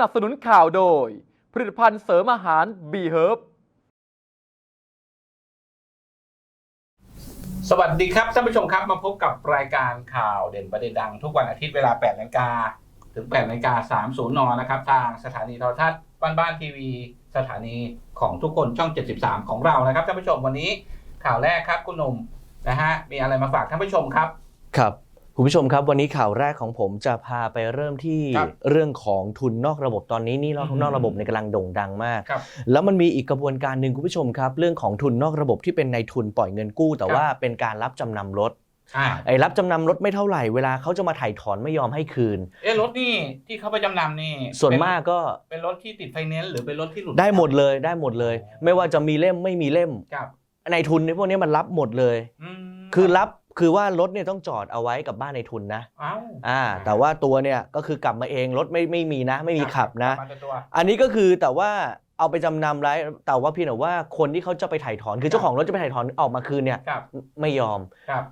นับสนุนข่าวโดย ผลิตภัณฑ์เสริมอาหาร B Herb สวัสดีครับท่านผู้ชมครับมาพบกับรายการข่าวเด่นประเด็นดัง ทุกวันอาทิตย์เวลา8นาฬิกาถึง8นาฬิกา30นนะครับ ทางสถานีโทรทัศน์บ้านบ้านทีวี สถานีของทุกคนช่อง 73 ของเรานะครับท่านผู้ชมวันนี้ข่าวแรกครับคุณหนุ่มนะฮะมีอะไรมาฝากท่านผู้ชมครับ ครับ คุณผู้ชมครับวันนี้ข่าวแรกของผมจะพาไปเริ่มที่ครับเรื่องของทุนนอกระบบตอนนี้หนี่นอกอืมนอกระบบในยกำลังโด่งดังมากครับแล้วมันมีอีกกระบวนการหนึ่งคุณผู้ชมครับ เรื่องของทุนนอกระบบที่เป็นในทุนปล่อยเงินกู้ แต่ครับว่าเป็นการรับจำนำรถอ่าไอ้รับจำนำรถไม่เท่าไหร่เวลาเขาจะมาถ่ายถอนไม่ยอมให้คืน เอ๊ะรถนี่ที่เขาไปจำนำนี่ ส่วนเป็มากก็เป็นรถที่ติดไฟแนนซ์หรือเป็นรถที่หลุดได้หมดเลยได้หมดเลย ไม่ว่าจะมีเล่มไม่มีเล่มครับในทุนในพวกนี้มันรับหมดเลยอืมคือรับ คือว่ารถเนี่ยต้องจอดเอาไว้กับบ้านในทุนนะเอ้าอ่าแต่ว่าตัวเนี่ยก็คือกลับมาเองรถไม่ไม่มีนะ ไม่มีขับนะ มาแต่ตัว อันนี้ก็คือแต่ว่าเอาไปจำนำไว้แต่ว่าเพียงแต่ว่าคนที่เขาจะไปถ่ายถอน คือเจ้าของรถจะไปถ่ายถอนออกมาคืนเนี่ยครับ ไม่ยอม ครับ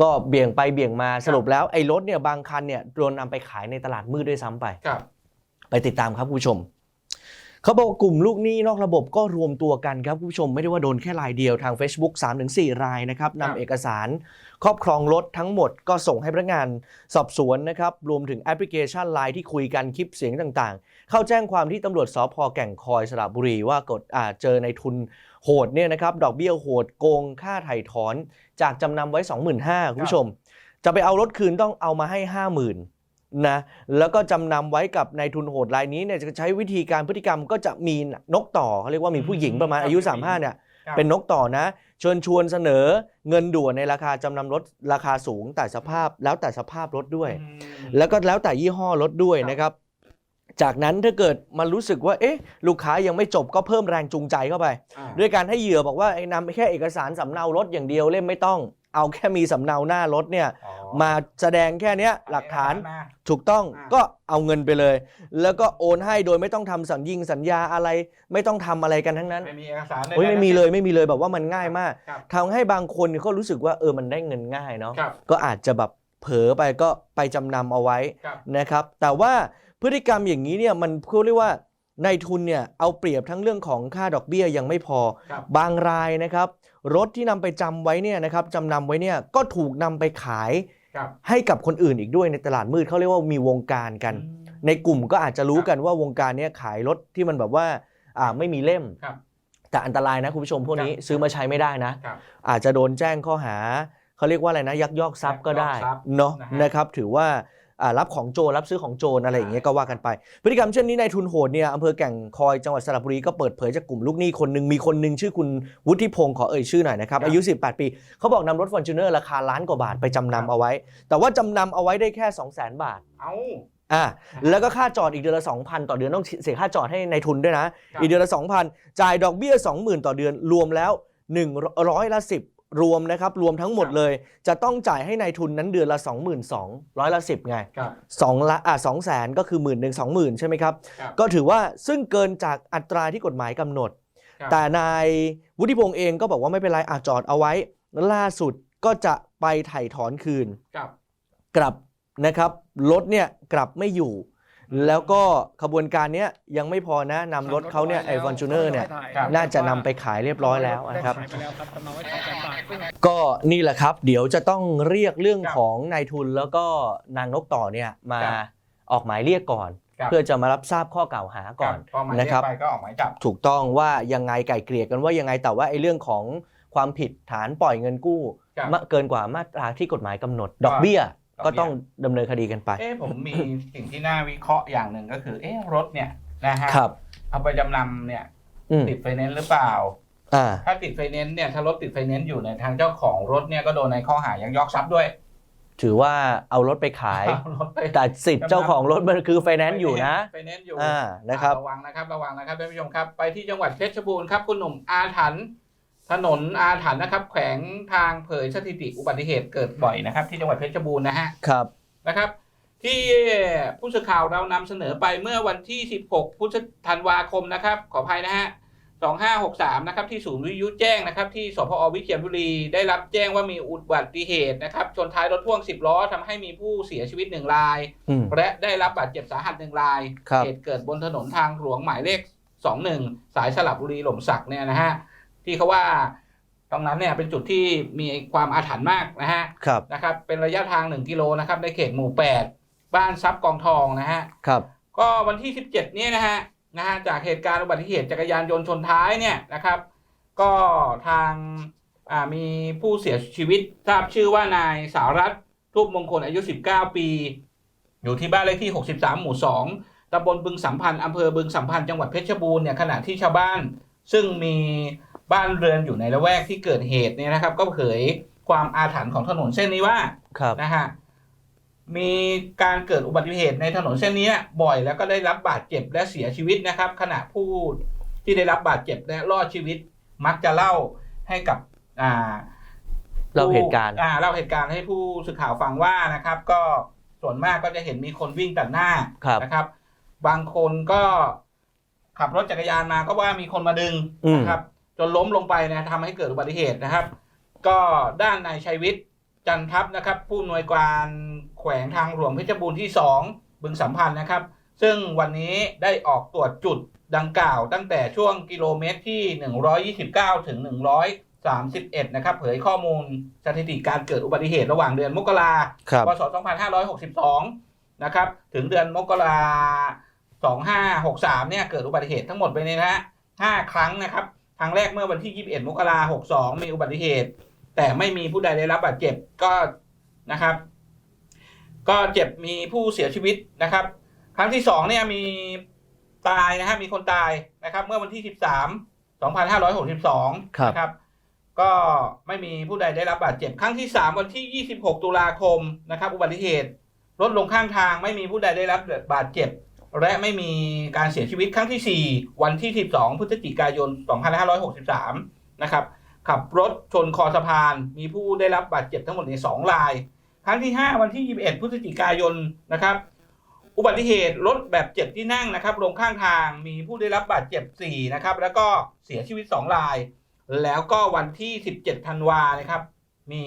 ก็เบี่ยงไปเบี่ยงมาสรุปแล้วไอ้รถเนี่ยบางคันเนี่ยโดนนำไปขายในตลาดมืดด้วยซ้ำไป ครับ ไปติดตามครับคุณผู้ชม เขาบอกว่ากลุ่มลูกหนี้นอกระบบก็รวมตัวกันครับคุณผู้ชมไม่ได้ว่าโดนแค่รายเดียวทาง Facebook 3-4 รายนะครับครับนำเอกสาร ครอบครองรถทั้งหมดก็ส่งให้พนักงานสอบสวนนะครับรวมถึงแอปพลิเคชันไลน์ที่คุยกันคลิปเสียงต่างๆ เข้าแจ้งความที่ตำรวจสพแก่งคอยสระบุรีว่ากดอ่าเจอในทุนโหดเนี่ยนะครับดอกเบี้ยโหดโกงค่าไถ่ถอน จากจำนำไว้ 25,000คุณผู้ชม จะไปเอารถคืนต้องเอามาให้ 50,000 นะแล้วก็จำนำไว้กับนายทุนโหดรายนี้เนี่ยจะใช้วิธีการพฤติกรรมก็จะมีนกต่อเขาเรียกว่ามีผู้หญิงประมาณอายุ 35เนี่ยครับ เป็นนกต่อนะเชิญชวนเสนอเงินด่วนในราคาจำนำรถราคาสูงแต่สภาพแล้วแต่สภาพรถด้วย อืม แล้วก็แล้วแต่ยี่ห้อรถด้วยครับนะครับ จากนั้นถ้าเกิดมันรู้สึกว่าเอ๊ะลูกค้ายังไม่จบก็เพิ่มแรงจูงใจเข้าไปอ่าด้วยการให้เหยื่อบอกว่าไอ้นำแค่เอกสารสำเนารถอย่างเดียวเล่มไม่ต้อง เอาแค่มีสำเนาหน้ารถเนี่ยอ๋อมาแสดงแค่เนี้ยหลักฐานมถูกต้องอ่า ก็เอาเงินไปเลย แล้วก็โอนให้โดยไม่ต้องทำสัญญิงสัญญาอะไร ไม่ต้องทำอะไรกันทั้งนั้นไม่มีเอกสารโอ้ยไม่มีเลยไม่มีเลยแบบว่ามันง่ายมากครับ ทำให้บางคนเขารู้สึกว่าเออมันได้เงินง่ายเนาะ ครับ ก็อาจจะแบบเผลอไปก็ไปจำนำเอาไว้ครับ นะครับ แต่ว่า พฤติกรรมอย่างนี้เนี่ยมันเขาเรียกว่าในทุนเนี่ยเอาเปรียบทั้งเรื่องของค่าดอกเบี้ยยังไม่พอครับบางรายนะครับ รถที่นำไปจำไว้เนี่ยนะครับจำนำไว้เนี่ยก็ถูกนำไปขายครับให้กับคนอื่นอีกด้วยในตลาดมืดเขาเรียกว่ามีวงการกันอืมในกลุ่มก็อาจจะรู้กันว่าวงการเนี้ยขายรถที่มันแบบว่าอ่าไม่มีเล่มครับแต่อันตรายนะคุณผู้ชมพวกนี้ครับซื้อมาใช้ไม่ได้นะครับอาจจะโดนแจ้งข้อหาเขาเรียกว่าอะไรนะ ยักยอกทรัพย์ก็ได้ยักยอกทรัพย์เนาะนะฮะนะครับ ถือว่าอ่า รับของโจรรับซื้อของโจรอะไรอย่างเงี้ยก็ว่ากันไป พฤติกรรมเช่นนี้ในายทุนโหดเนี่ยอำเภอแก่งคอยจังหวัดสระบุรีก็เปิดเผยจากกลุ่มลูกหนี้คนหนึ่งมีคนหนึ่งชื่อคุณวุฒิพงศ์ขอเอ่ยชื่อหน่อยนะครับอายุ 18 ปีเขาบอกนำรถฟอร์จูเนอร์ราคาล้านกว่าบาทไปจำนำเอาไว้ แต่ว่าจำนำเอาไว้ได้แค่ 2 0 0 0 0 0 บาทเอาอ่าแล้วก็ค่าจอดอีกเดือนละ 2,000 ต่อเดือนต้องเสียค่าจอดให้ในายทุนด้วยนะครับอีกเดือนละ 2,000 จ่ายดอกเบี้ย 20,000 ต่อเดือนรวมแล้ว 100ละ10 รวมนะครับรวมทั้งหมดเลย จะต้องจ่ายให้ในายทุนนั้นเดือนละ 22,000ร้อยละ10ไงครับ2ละอะ2แสนก็คือหมื่นหนึ่งสองหมื่นใช่ไหมครับ ครับ ก็ถือว่าซึ่งเกินจากอัตราที่กฎหมายกำหนด ครับแต่นายวุฒิพงษ์เองก็บอกว่าไม่เป็นไรอะจอดเอาไว้ล่าสุดก็จะไปไถ่ถอนคืน ครับ กลับนะครับรถเนี่ยกลับไม่อยู่ แล้วก็ขบวนการเนี้ยยังไม่พอนะนำรถเขาเนี่ยไอฟอนจูเนอร์เนี่ยครับน่าจะนำไปขายเรียบร้อยแล้วนะครับขายไปแล้วครับจำนองไว้สองแสนบาทซึ่งก็นี่แหละครับ เดี๋ยวจะต้องเรียกเรื่องของนายทุนแล้วก็นางนกต่อเนี่ยมาครับออกหมายเรียกก่อนครับเพื่อจะมารับทราบข้อกล่าวหาก่อนพอหมายนะเรียครักบไปก็ออกหมายจับถูกต้องว่ายังไงไก่เกลี่ยกันว่ายังไงแต่ว่าไอ้เรื่องของความผิดฐานปล่อยเงินกู้ครับมะเกินกว่ามาตราที่กฎหมายกำหนด ดอกเบี้ยดอ กเบี้ยก็ต้องดำเนินคดีกันไป เอ๊ะผมมีสิ่งที่น่าวิเคราะห์อย่างหนึ่งก็คือ เอ๊ะรถเนี่ยนะฮะครับ เอาไปจำนำเนี่ย อืมติดไฟแนนซ์หรือเปล่า อ่า ถ้าติดไฟแนนซ์เนี่ยถ้ารถติดไฟแนนซ์อยู่เนี่ยทางเจ้าของรถเนี่ยก็โดนในข้อหายักยอกทรัพย์ด้วยถือว่าเอารถไปขาย เอารถไปแต่สิทธิ์เจ้าของรถมันคือไฟแนนซ์อยู่นะ ไฟแนนซ์อยู่อ่า นะครับ ระวังนะครับ ระวังนะครับท่านผู้ชมครับ ไปที่จังหวัดเพชรบูรณ์ครับคุณหนุ่มอาถรรพ์ ถนนอาถรรพ์นะครับ แขวงทางเผยสถิติอุบัติเหตุเกิดบ่อยนะครับ ที่จังหวัดเพชรบูรณ์นะฮะครับนะครับ ที่ผู้สื่อข่าวเรานำเสนอไปเมื่อวันที่ 16พฤศธันวาคมนะครับ ขออภัยนะฮะ2563นะครับที่ศูนย์วิทยุแจ้งนะครับ ที่สพอวิเชียรบุรีได้รับแจ้งว่ามีอุบัติเหตุนะครับชนท้ายรถพ่วง 10 ล้อทำให้มีผู้เสียชีวิตหนึ่งรายอืมและได้รับบาดเจ็บสาหัสหนึ่งรายครับเหตุเกิดบนถนนทางหลวงหมายเลข 21 สายสลับบุรีหล่มสักเนี่ยนะฮะ ที่เขาว่าตรงนั้นเนี่ยเป็นจุดที่มีความอาถรรพ์มากนะฮะครับนะครับ เป็นระยะทาง 1 กิโลนะครับในเขตหมู่ 8 บ้านซับกองทองนะฮะครับ ก็วันที่ 17เนี่ยนะฮะนะฮะจากเหตุการณ์อุบัติเหตุจักรยานยนต์ชนท้ายเนี่ยนะครับ ก็ทางอ่ามีผู้เสียชีวิตทราบชื่อว่านายสารัตน์ทูปมงคลอายุ 19 ปี อยู่ที่บ้านเลขที่ 63 หมู่ 2ตำบลบึงสัมพันธ์อำเภอบึงสัมพันธ์จังหวัดเพชรบูรณ์เนี่ยขณะที่ชาวบ้าน ซึ่งมี บ้านเรือนอยู่ในละแวกที่เกิดเหตุเนี่ยนะครับ ก็เผยความอาถรรพ์ของถนนเส้นนี้ว่าครับนะฮะมีการเกิดอุบัติเหตุในถนนเส้นนี้บ่อยแล้วก็ได้รับบาดเจ็บและเสียชีวิตนะครับ ขณะผู้ที่ได้รับบาดเจ็บและรอดชีวิตมักจะเล่าให้กับอ่าเล่าเหตุการณ์ผู้อ่าเล่าเหตุการณ์ให้ผู้สื่อข่าวฟังว่านะครับ ก็ส่วนมากก็จะเห็นมีคนวิ่งตัดหน้าครับนะครับ บางคนก็ขับรถจักรยานมาก็ว่ามีคนมาดึงอืมนะครับ จนล้มลงไปนะทำให้เกิดอุบัติเหตุนะครับ ก็ด้านนายชัยวิทย์จันทัพนะครับ ผู้อำนวยการแขวงทางหลวงเพชรบูรณ์ที่ 2 บึงสัมพันธ์นะครับ ซึ่งวันนี้ได้ออกตรวจจุดดังกล่าว ตั้งแต่ช่วงกิโลเมตรที่ 129 ถึง 131 นะครับ เผยข้อมูลสถิติการเกิดอุบัติเหตุระหว่างเดือนมกราครับ พศ 2562 นะครับ ถึงเดือนมกรา2563 เนี่ยเกิดอุบัติเหตุทั้งหมดไปเนี่ยนะฮะ5ครั้งนะครับ ครั้งแรกเมื่อวันที่ 21 มกราคม 62 มีอุบัติเหตุ แต่ไม่มีผู้ใดได้รับบาดเจ็บก็นะครับ ก็เจ็บมีผู้เสียชีวิตนะครับ ครั้งที่สองเนี่ยมีตายนะฮะมีคนตายนะครับ เมื่อวันที่ 13 2562ครับนะครับก็ไม่มีผู้ใดได้รับบาดเจ็บ ครั้งที่ 3 วันที่ 26 ตุลาคมนะครับ อุบัติเหตุรถลงข้างทางไม่มีผู้ใดได้รับบาดเจ็บ และไม่มีการเสียชีวิตครั้งที่ 4 วันที่ 12 พฤศจิกายน 2563 นะครับ ขับรถชนคอสะพาน มีผู้ได้รับบาดเจ็บทั้งหมดใน 2 ราย ครั้งที่ 5 วันที่ 21 พฤศจิกายน นะครับ อุบัติเหตุรถแบบเจ็บที่นั่งนะครับ ลงข้างทาง มีผู้ได้รับบาดเจ็บ 4 นะครับ แล้วก็เสียชีวิต 2 ราย แล้วก็วันที่ 17 ธันวานะครับ มี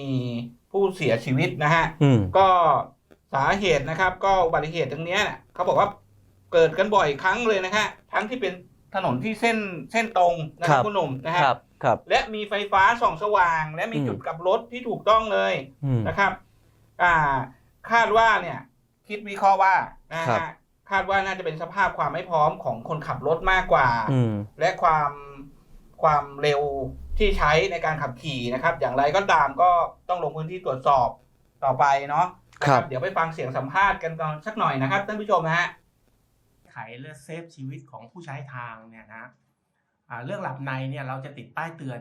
ผู้เสียชีวิตนะฮะอืมก็สาเหตุนะครับ ก็อุบัติเหตุตรงเนี้ยเนี่ยเขาบอกว่า เกิดกันบ่อยครั้งเลยนะฮะทั้งที่เป็นถนนที่เส้นเส้นตรงนะคครัรับบ คุณหนุ่มนะฮะครับครับ และมีไฟฟ้าส่องสว่าง และมีอืม จุดกลับรถที่ถูกต้องเลยอืม นะครับ อ่า คาดว่าเนี่ย คิดวิเคราะห์ว่านะครัฮะบ คาดว่าน่าจะเป็นสภาพความไม่พร้อมของคนขับรถมากกว่า อืม และความความเร็วที่ใช้ในการขับขี่นะครับ อย่างไรก็ตามก็ต้องลงพื้นที่ตรวจสอบต่อไปเนาะนะครับ เดี๋ยวไปฟังเสียงสัมภาษณ์กันก่อนสักหน่อยนะครับท่านผู้ชมนะฮะ ไขและเซฟชีวิตของผู้ใช้ทางเนี่ยนะเรื่องหลับในเนี่ยเราจะติดป้ายเตือน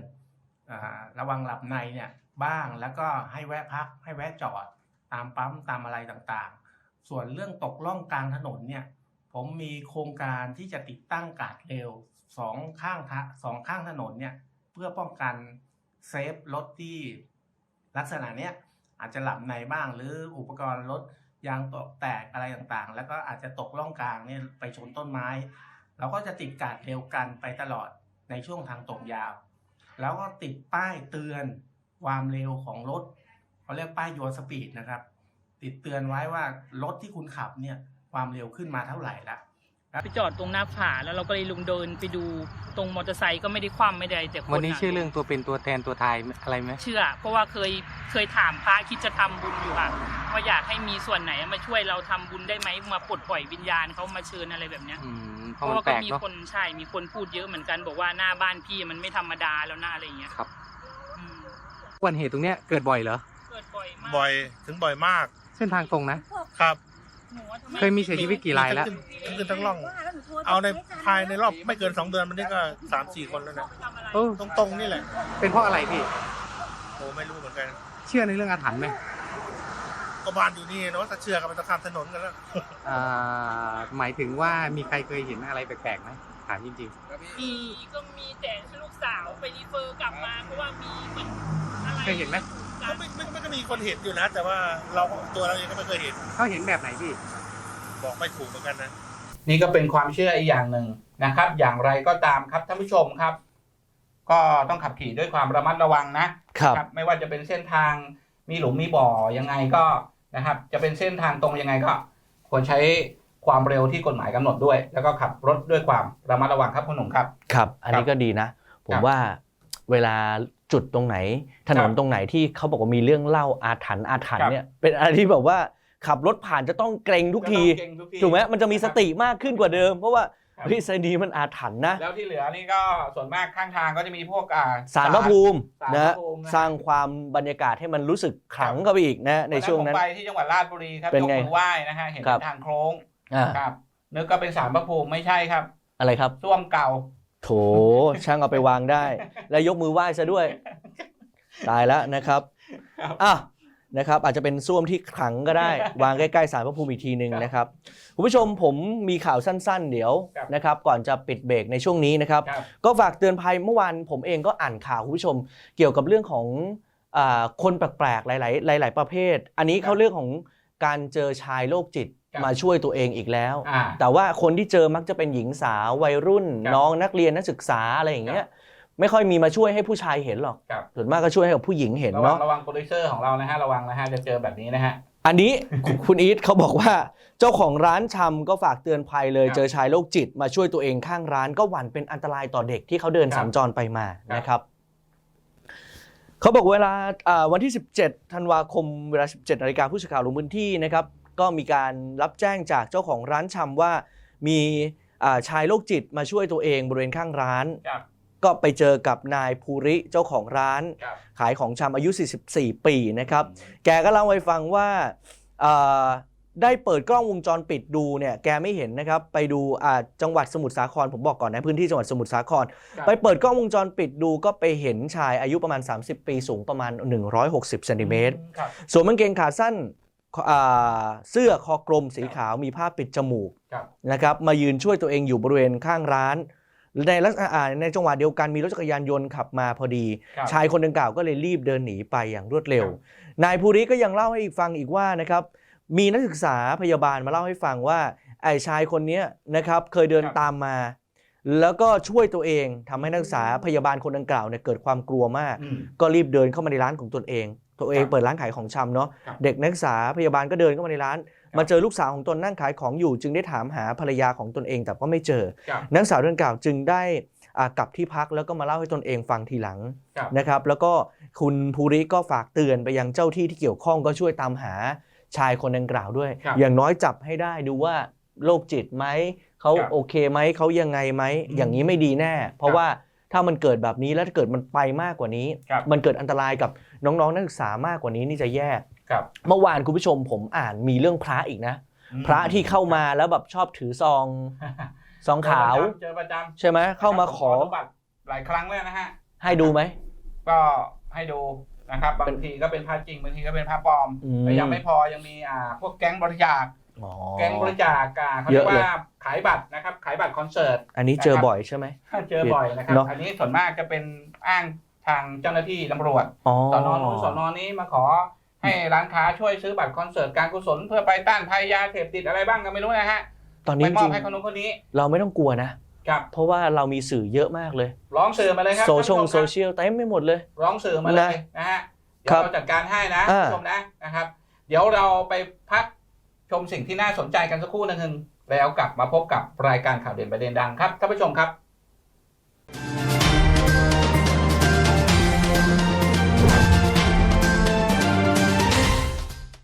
อระวังหลับในเนี่ยบ้างแล้วก็ให้แวะพักให้แวะจอด ตามปั๊มตามอะไรต่างๆ ส่วนเรื่องตกล่องกลางถนนเนี่ยผมมีโครงการที่จะติดตั้งกาดเร็วสองข้างทะสองข้างถนนเนี่ยเพื่อป้องกันเซฟรถที่ลักษณะเนี้ยอาจจะหลับในบ้างหรืออุปกรณ์รถ ยางตกแตกอะไรต่างๆ แล้วก็อาจจะตกล่องกลางเนี่ยไปชนต้นไม้ เราก็จะติดกาดเร็วกันไปตลอดในช่วงทางตกยาว แล้วก็ติดป้ายเตือนความเร็วของรถเขาเรียกป้ายยูสปีดนะครับ ติดเตือนไว้ว่ารถที่คุณขับเนี่ยความเร็วขึ้นมาเท่าไหร่ละไปจอดตรงหน้าผาแล้วเราก็เลยลงเดินไปดูตรงมอเตอร์ไซค์ก็ไม่ได้คว่ำไม่ได้แต่ควันนี้ะชื่อเรื่องตัวเป็นตัวแทนตัวทายอะไรไหมเชื่อ เพราะว่าเคยเคยถามพระคิดจะทำบุญอยู่ค่ะ ว่าอยากให้มีส่วนไหนมาช่วยเราทำบุญได้ไหมมาปลดปล่อยวิญญาณเขามาเชิญอะไรแบบเนี้ยอืมเพเพราะราะมันว่าแปก็ลกมีเนาะคนใช่มีคนพูดเยอะเหมือนกันบอกว่าหน้าบ้านพี่มันไม่ธรรมดาแล้วหน้าอะไรอย่างเงี้ยครับอืมวันเหตุตรงเนี้ยเกิดบ่อยเหรอเกิดบ่อยมากบ่อยถึงบ่อยมาก เส้นทางตรงนะครับหนูว่าทำไเคยมีเสียชีวิตกี่รายแล้วทั้งขึ้นทั้งล่อง เอาในภายในรอบไม่เกินสองเดือนมันนี่ก็สามสี่คนแล้วนะทำอะไรเออตรงตรงๆนี่แหละ เป็นเพราะอะไรพี่โอ้ไม่รู้เหมือนกัน เชื่อในเรื่องอาถรรพ์ไหม ก็บ้านอยู่นี่เนาะถ้าเชื่อกันมันจะข้ามถนนกันแล้วอ่าหมายถึงว่ามีใครเคยเห็นอะไรแปลกๆไหมถามจริงมีก็มีแต่ลูกสาวไปรีเฟอร์กลับมาเพราะว่ามีเหมือนอะไรๆเคยเห็นไหมก็ไม่ไม่ไม่ก็มีคนเห็นอยู่นะ แต่ว่าเราตัวเราเองก็ไม่เคยเห็น เขาเห็นแบบไหนพี่บอกไม่ถูกเหมือนกันนะ นี่ก็เป็นความเชื่ออีกอย่างหนึ่งนะครับ อย่างไรก็ตามครับท่านผู้ชมครับ ก็ต้องขับขี่ด้วยความระมัดระวังนะครับครับไม่ว่าจะเป็นเส้นทางมีหลุมมีบ่อยังไงก็ นะครับ จะเป็นเส้นทางตรงยังไงก็ ควรใช้ความเร็วที่กฎหมายกำหนดด้วย แล้วก็ขับรถด้วยความระมัดระวังครับคุณหนุ่มครับ ครับ อันนี้ก็ดีนะผครัมบว่าเวลาจุดตรงไหน ถนนครับตรงไหนที่เขาบอกว่ามีเรื่องเล่าอาถรรพ์อาถรรครัพ์บเนี่ยเป็นอะไรที่แบบว่าขับรถผ่านจะต้องเกรงทุกทีก็ต้องเก่งทุกทีถูกไหมมันจะมีสติมากขึ้นกว่าเดิม เพราะว่าครับ เฮ้ยไซนีมันอาถรรพ์นะ แล้วที่เหลือนี่ก็ส่วนมากข้างทางก็จะมีพวกอ่าสารพระภูมิศาลพนะระภูมินะสร้างความบรรยากาศให้มันรู้สึกขลังเข้าไปอีกนะในช่วงนั้น ผมไปที่จังหวัดราชบุรีครับเป็นยกไงมือไหว้นะฮะเห็นครับ เป็นทางโค้งอ่าครับนึกก็เป็นสารพระภูมิไม่ใช่ครับอะไรครับ ส้วมเก่า โถช่างเอาไปวางได้ แล้วยกมือไหว้ซะด้วย ตายแล้วนะครับครับ อะ นะครับอาจจะเป็นส้วมที่ขลังก็ได้ วางใกล้ๆสารพระภูมิอีกทีหนึ่งครับนะครับคุณผู้ชมผมมีข่าวสั้นๆ เดี๋ยวครับนะครับก่อนจะปิดเบรกในช่วงนี้นะครับครับ ก็ฝากเตือนภัยเมื่อวานผมเองก็อ่านข่าวคุณผู้ชม เกี่ยวกับเรื่องของอาคนแปลกๆหลาย ๆ หลาย ๆ ประเภท อันนี้เขาเรื่องของการเจอชายโรคจิตครับ มาช่วยตัวเองอีกแล้ว อ่า แต่ว่าคนที่เจอมักจะเป็นหญิงสาววัยรุ่น ครับน้องนักเรียนนักศึกษาอะไรอย่างเงี้ย ไม่ค่อยมีมาช่วยให้ผู้ชายเห็นหรอก ครับ ส่วนมากก็ช่วยให้กับผู้หญิงเห็นระวังเนาะ ระวังโปรดิวเซอร์ของเรานะฮะระวังนะฮะจะเจอแบบนี้นะฮะ อันนี้คุณอีทเขาบอกว่า เจ้าของร้านชำก็ฝากเตือนภัยเลย ครับเจอชายโรคจิตมาช่วยตัวเองข้างร้านก็หวั่นเป็นอันตรายต่อเด็กที่เขาเดินครับสัญจรไปมาครับ นะครับ เขาบอกเวลาอ่าวันที่ 17ธันวาคมเวลา 17นาฬิกาผู้สื่อข่าวลงพื้นที่นะครับ ก็มีการรับแจ้งจากเจ้าของร้านชำว่ามีอ่าชายโรคจิตมาช่วยตัวเองบริเวณข้างร้าน ครับ ก็ไปเจอกับนายภูริเจ้าของร้าน ครับ ขายของชำอายุ 44 ปีนะครับ แกก็เล่าให้ฟังว่าเอ่อได้เปิดกล้องวงจรปิดดูเนี่ย แกไม่เห็นนะครับ ไปดูอ่าจังหวัดสมุทรสาคร ผมบอกก่อนนะ พื้นที่จังหวัดสมุทรสาคร ครับ ไปเปิดกล้องวงจรปิดดูก็ไปเห็นชายอายุประมาณ 30 ปีสูงประมาณ 160เซนติเมตร ครับ สวมกางเกงขาสั้นอ่าเสื้อคอกลมสีขาวมีผ้าปิดจมูกครับ นะครับ มายืนช่วยตัวเองอยู่บริเวณข้างร้าน ในลักษณะอ่าในจังหวะเดียวกันมีรถจักรยานยนต์ขับมาพอดี ครับ ชายคนดังกล่าวก็เลยรีบเดินหนีไปอย่างรวดเร็วครับนายภูริก็ยังเล่าให้อีกฟังอีกว่านะครับมีนักศึกษาพยาบาลมาเล่าให้ฟังว่าไอ้ชายคนเนี้ยนะครับเคยเดินตามมา แล้วก็ช่วยตัวเองทำให้นักศึกษาพยาบาลคนดังกล่าวเนี่ยเกิดความกลัวมาก อืม ก็รีบเดินเข้ามาในร้านของตนเอง ตัวเองครับเปิดร้านขายของชำเนาะ ครับ เด็กนักศึกษาพยาบาลก็เดินเข้ามาในร้านครับ มาเจอลูกสาวของตนนั่งขายของอยู่ จึงได้ถามหาภรรยาของตนเองแต่ก็ไม่เจอ ครับนักศึกษาดังกล่าวจึงได้อ่ากลับที่พักแล้วก็มาเล่าให้ตนเองฟังทีหลังครับ นะครับ แล้วก็คุณภูริก็ฝากเตือนไปยังเจ้าที่ที่เกี่ยวข้องก็ช่วยตามหาชายคนดังกล่าวด้วย ครับอย่างน้อยจับให้ได้ดูว่าโรคจิตไหมเขาครับโอเคไหมเขายังไงไหมอืมอย่างนี้ไม่ดีแน่ เพราะว่าถ้ามันเกิดแบบนี้แล้วถ้าเกิดมันไปมากกว่านี้ ครับ มันเกิดอันตรายกับน้องๆนักศึกษามากกว่านี้นี่จะแย่ ครับเมื่อวานคุณผู้ชมผมอ่านมีเรื่องพระอีกนะ พระที่เข้ามาแล้วแบบชอบถือซองซองขาวเจอประจำใช่ไหมเข้ามาขอผมดูบัตรหลายครั้งแล้วนะฮะให้ดูไหมก็ให้ดูนะครับบางทีก็เป็นพระจริงบางทีก็เป็นพระปลอมอืมแต่ยังไม่พอยังมีอ่าพวกแก๊งบริจาคอ๋อแก๊งบริจาคอ่าเขาเรียกเยอะเลยว่าขายบัตรนะครับ ขายบัตรคอนเสิร์ตอันนี้เจอนะครับบ่อยใช่ไหมเจอบ่อยนะครับเนอะอันนี้ส่วนมากจะเป็นอ้างทางเจ้าหน้าที่ตำรวจอ๋อสอนอนู้นสอนอนี้มาขอ ให้ร้านค้าช่วยซื้อบัตรคอนเสิร์ตการกุศลเพื่อไปต้านภัยยาเสพติดอะไรบ้างก็ไม่รู้นะฮะตอนนี้ไปจมอบริงให้คนนู้นคนนี้ๆเราไม่ต้องกลัวนะ ครับเพราะว่าเรามีสื่อเยอะมากเลยร้องสื่อมาเลยครับโซเชียลท่านผู้ชมโซครับเชียลเต็มไปหมดเลย ร้องสื่อมาเลยนะฮะเดี๋ยครัวบเราจัดการให้นะอ่า ผู้ชมนะนะครับ เดี๋ยวเราไปพักชมสิ่งที่น่าสนใจกันสักครู่หนึงแล้วกลับมาพบกับรายการข่าวเด่นประเด็นดังครับท่านผู้ชมครับ